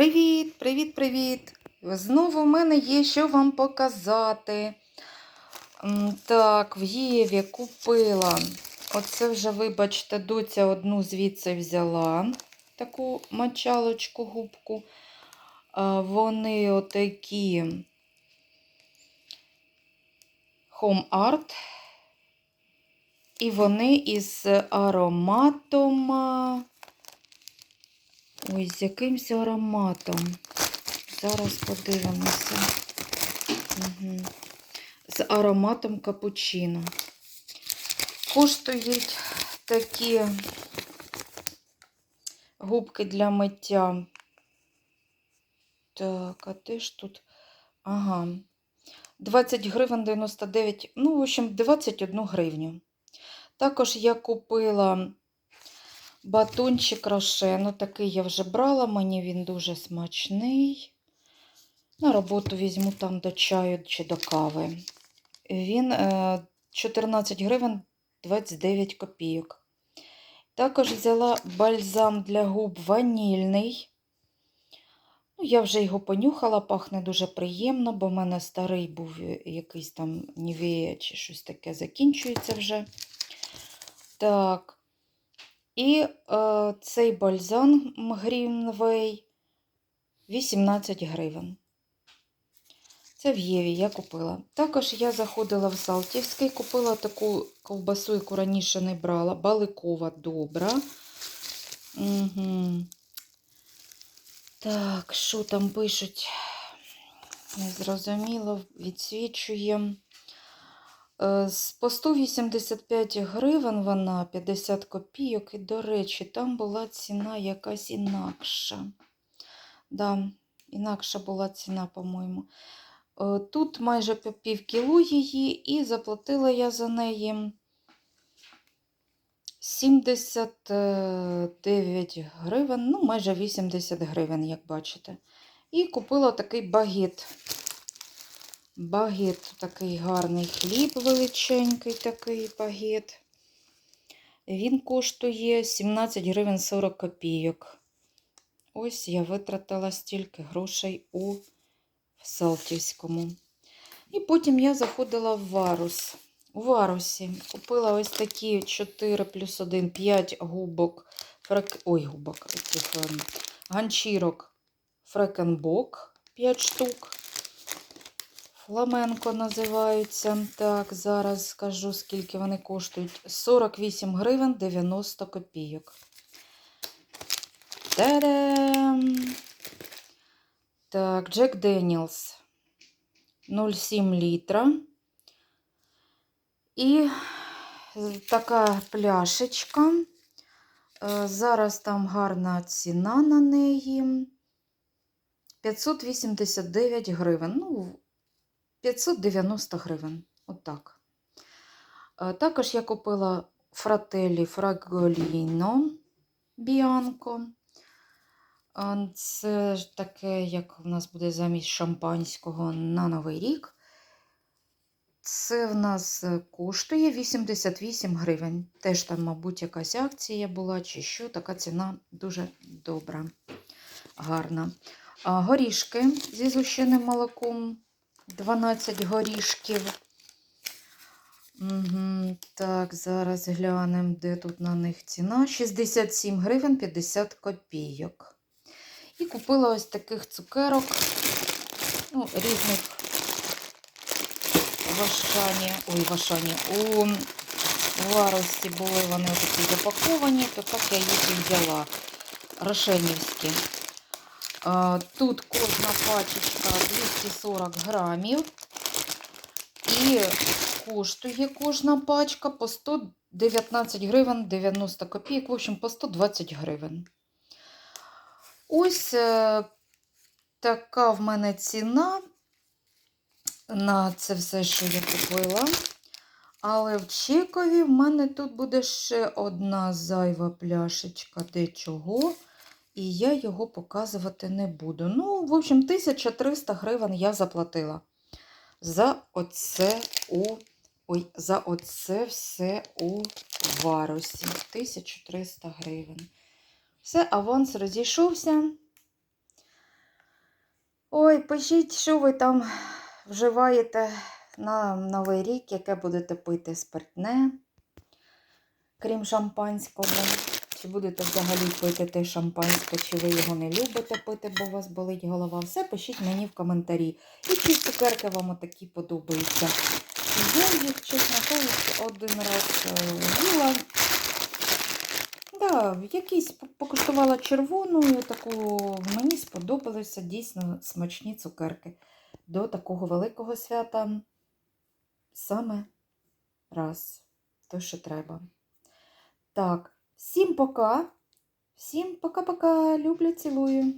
Привіт, привіт, привіт! Знову в мене є що вам показати. Так, в Єві купила. Оце вже, вибачте, доця одну звідси взяла. Таку мочалочку, губку. Вони отакі Home Art. І вони із ароматом. Ой, з якимсь ароматом. Зараз подивимося. Угу. З ароматом капучино. Коштують такі губки для миття. Так, а де ж тут? Ага. 20 гривень 99, ну, в общем, 21 гривню. Також я купила батончик рошену. Такий я вже брала, мені він дуже смачний. На роботу візьму там до чаю чи до кави. Він е, 14 гривень 29 копійок. Також взяла бальзам для губ ванільний. Ну, я вже його понюхала, пахне дуже приємно, бо в мене старий був якийсь там Нівея чи щось таке закінчується вже. Так. І е, цей бальзам Greenway 18 гривень. Це в Єві я купила. Також я заходила в Салтівський, купила таку ковбасу, яку раніше не брала. Баликова добра. Угу. Так, що там пишуть? Незрозуміло, відсвічує. Е, з- По 185 гривень вона 50 копійок. І, до речі, там була ціна якась інакша. Да, інакша була ціна, по-моєму. Е, Тут майже пів кіло її, і заплатила я за неї 79 гривень, ну, майже 80 гривень, як бачите. І купила такий багет. Багет, такий гарний хліб, величенький такий багет. Він коштує 17 гривень 40 копійок. Ось я витратила стільки грошей у Салтівському. І потім я заходила в Варус. У Варусі купила ось такі 4 плюс 1, 5 губок, фрек... ой, губок, ем, ганчірок Фрекенбок 5 штук. Фламенко називаються. Так, зараз скажу, скільки вони коштують. 48 гривень 90 копійок. Та-дам! Так, Джек Деніелс 0,7 літра. І така пляшечка. Е, Зараз там гарна ціна на неї. 589 гривень. Ну, 590 гривень. Отак. Е, Також я купила фрателі Фраголіно Біанко. Е, Це таке, як в нас буде замість шампанського на Новий рік. Це в нас е, коштує 88 гривень. Теж там, мабуть, якась акція була чи що. Така ціна дуже добра, гарна. Горішки зі згущеним молоком. 12 горішків. Угу. Так, зараз глянемо, де тут на них ціна. 67 гривень 50 копійок. І купила ось таких цукерок, ну, різних в Ашані, ой, в Ашані, у Варості були вони такі запаковані, то так я їх і взяла. Рошенівські. А, Тут кожна пачечка 240 грамів. І коштує кожна пачка по 119 гривень 90 копійок, в общем, по 120 гривень. Ось е, така в мене ціна на це все, що я купила. Але в Чекові в мене тут буде ще одна зайва пляшечка дечого. І я його показувати не буду. Ну, в общем, 1300 гривень я заплатила. За оце у. Ой, за оце все у варусі. 1300 гривень. Все, аванс розійшовся. Ой, пишіть, що ви там вживаєте на Новий рік, яке будете пити спиртне, крім шампанського. Чи будете взагалі пити те шампанське, чи ви його не любите пити, бо у вас болить голова. Все пишіть мені в коментарі. І чи цукерки вам отакі подобаються. Я їх, чесно кажучи, один раз е, їла. Да, якісь покуштувала червону, таку мені сподобалися дійсно смачні цукерки. До такого великого свята саме раз. То, що треба. Так, всім пока. Всім пока-пока. Люблю, цілую.